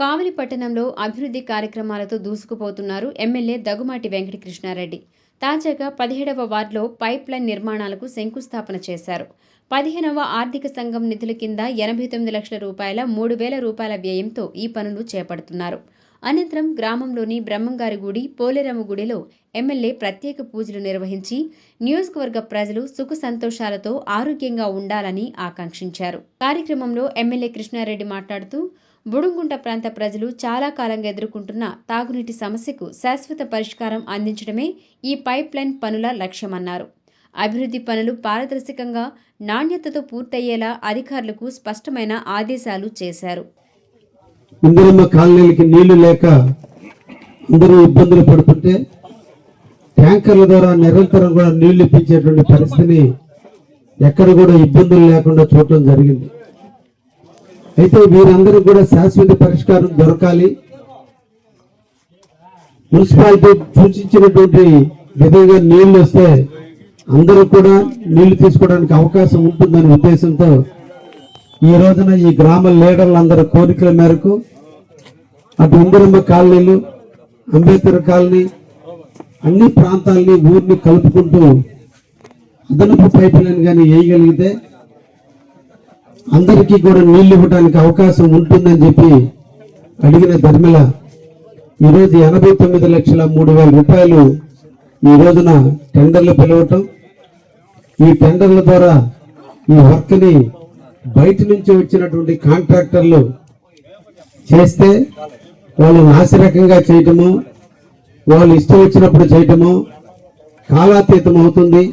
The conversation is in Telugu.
కావలి పట్టణంలో అభివృద్ధి కార్యక్రమాలతో దూసుకుపోతున్నారు ఎమ్మెల్యే దగ్గుమాటి వెంకటకృష్ణారెడ్డి. తాజాగా పదిహేడవ వార్డులో పైప్ లైన్ నిర్మాణాలకు శంకుస్థాపన చేశారు. పదిహేనవ ఆర్థిక సంఘం నిధుల కింద ఎనభై తొమ్మిది లక్షల రూపాయల మూడు వేల రూపాయల వ్యయంతో ఈ పనులు చేపడుతున్నారు. అనంతరం గ్రామంలోని బ్రహ్మంగారి గుడి పోలేరమ్మ గుడిలో ఎమ్మెల్యే ప్రత్యేక పూజలు నిర్వహించి నియోజకవర్గ ప్రజలు సుఖ సంతోషాలతో ఆరోగ్యంగా ఉండాలని ఆకాంక్షించారు. కార్యక్రమంలో ఎమ్మెల్యే కృష్ణారెడ్డి మాట్లాడుతూ బుడుంగుంట ప్రాంత ప్రజలు చాలా కాలంగా ఎదుర్కొంటున్న తాగునీటి సమస్యకు శాశ్వత పరిష్కారం అందించడమే ఈ పైప్ లైన్ పనుల లక్ష్యమన్నారు. అభివృద్ధి పనులు పారదర్శకంగా నాణ్యతతో పూర్తయ్యేలా అధికారులకు స్పష్టమైన ఆదేశాలు చేశారు. ఇందిరమ్మ కాలనీలకి నీళ్ళు లేక అందరూ ఇబ్బందులు పడుతుంటే ట్యాంకర్ల ద్వారా నిరంతరం కూడా నీళ్ళు ఇప్పించేటువంటి పరిస్థితిని ఎక్కడ కూడా ఇబ్బందులు లేకుండా చూడటం జరిగింది. అయితే వీరందరూ కూడా శాశ్వత పరిష్కారం దొరకాలి. మున్సిపాలిటీ సూచించినటువంటి విధంగా నీళ్ళు వస్తే అందరూ కూడా నీళ్ళు తీసుకోవడానికి అవకాశం ఉంటుందనే ఉద్దేశంతో ఈ రోజున ఈ గ్రామ లీడర్లందరి కోరికల మేరకు అటు ఇందిరమ్మ కాలనీలు అంబేద్కర్ కాలనీ అన్ని ప్రాంతాలని ఊరిని కలుపుకుంటూ అదనపు పైప్ లైన్ కానీ వేయగలిగితే అందరికీ కూడా నీళ్ళు ఇవ్వడానికి అవకాశం ఉంటుందని చెప్పి అడిగిన ధర్మిల ఈరోజు ఎనభై తొమ్మిది లక్షల మూడు వేల రూపాయలు ఈ రోజున టెండర్లు పిలవటం ఈ టెండర్ల ద్వారా ఈ వర్క్ని బయట నుంచి వచ్చినటువంటి కాంట్రాక్టర్లు చేస్తే వాళ్ళు నాసిరకంగా చేయటము వాళ్ళు ఇష్టం వచ్చినప్పుడు చేయటము కాలాతీతం అవుతుంది